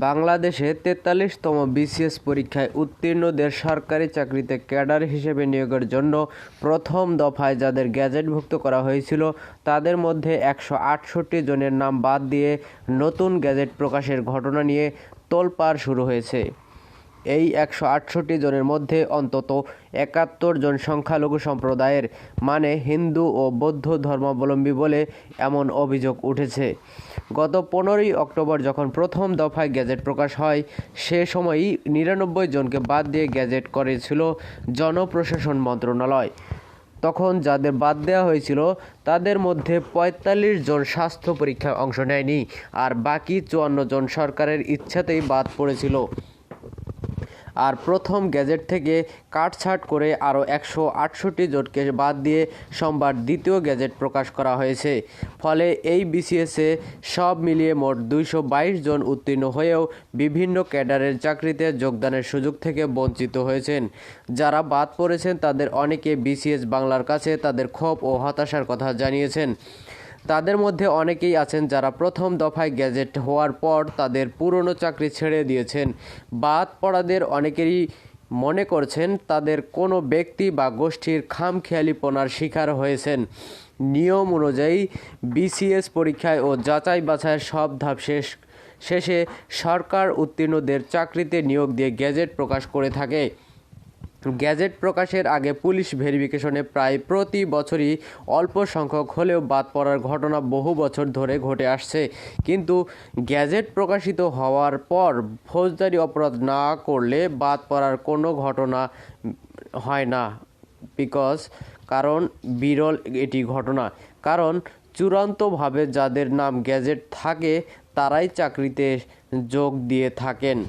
বাংলাদেশে তেতাল্লিশতম বিসিএস পরীক্ষায় উত্তীর্ণদের সরকারি চাকরিতে ক্যাডার হিসেবে নিয়োগের জন্য প্রথম দফায় যাদের গ্যাজেটভুক্ত করা হয়েছিল, তাদের মধ্যে একশো আটষট্টি জনের নাম বাদ দিয়ে নতুন গ্যাজেট প্রকাশের ঘটনা নিয়ে তোলপাড় শুরু হয়েছে। এই একশো আটষট্টি জনের মধ্যে অন্তত একাত্তর জন সংখ্যালঘু সম্প্রদায়ের মানে হিন্দু ও বৌদ্ধ ধর্মাবলম্বী বলে এমন অভিযোগ উঠেছে। গত পনেরোই অক্টোবর যখন প্রথম দফায় গ্যাজেট প্রকাশ হয়, সে সময়ই নিরানব্বই জনকে বাদ দিয়ে গ্যাজেট করেছিল জনপ্রশাসন মন্ত্রণালয়। তখন যাদের বাদ দেওয়া হয়েছিল, তাদের মধ্যে পঁয়তাল্লিশ জন স্বাস্থ্য পরীক্ষায় অংশ নেয়নি, আর বাকি চুয়ান্ন জন সরকারের ইচ্ছাতেই বাদ পড়েছিল। আর প্রথম গ্যাজেট থেকে কাটছাট করে আরও একশো আটষট্টি জনকে বাদ দিয়ে সোমবার দ্বিতীয় গ্যাজেট প্রকাশ করা হয়েছে। ফলে এই বিসিএসে সব মিলিয়ে মোট দুইশো বাইশ জন উত্তীর্ণ হয়েও বিভিন্ন ক্যাডারের চাকরিতে যোগদানের সুযোগ থেকে বঞ্চিত হয়েছেন। যারা বাদ পড়েছেন তাদের অনেকে বিসিএস বাংলার কাছে তাদের ক্ষোভ ও হতাশার কথা জানিয়েছেন। তাদের মধ্যে অনেকেই আছেন যারা প্রথম দফায় গ্যাজেট হওয়ার পর তাদের পুরনো চাকরি ছেড়ে দিয়েছেন। বাদ পড়াদের অনেকেরই মনে করছেন তাদের কোনো ব্যক্তি বা গোষ্ঠীর খামখেয়ালিপনার শিকার হয়েছেন। নিয়ম অনুযায়ী বিসিএস পরীক্ষায় ও যাচাই বাছাইয়ের সব ধাপ শেষ, শেষে সরকার উত্তীর্ণদের চাকরিতে নিয়োগ দিয়ে গ্যাজেট প্রকাশ করে থাকে। গ্যাজেট প্রকাশের আগে পুলিশ ভেরিফিকেশনে প্রায় প্রতি বছরই অল্প সংখ্যক হলেও বাদ পড়ার ঘটনা বহু বছর ধরে ঘটে আসছে। কিন্তু গ্যাজেট প্রকাশিত হওয়ার পর ফৌজদারি অপরাধ না করলে বাদ পড়ার কোনো ঘটনা হয় না বিকজ কারণ বিরল এটি ঘটনা। কারণ চূড়ান্তভাবে যাদের নাম গ্যাজেট থাকে, তারাই চাকরিতে যোগ দিয়ে থাকেন।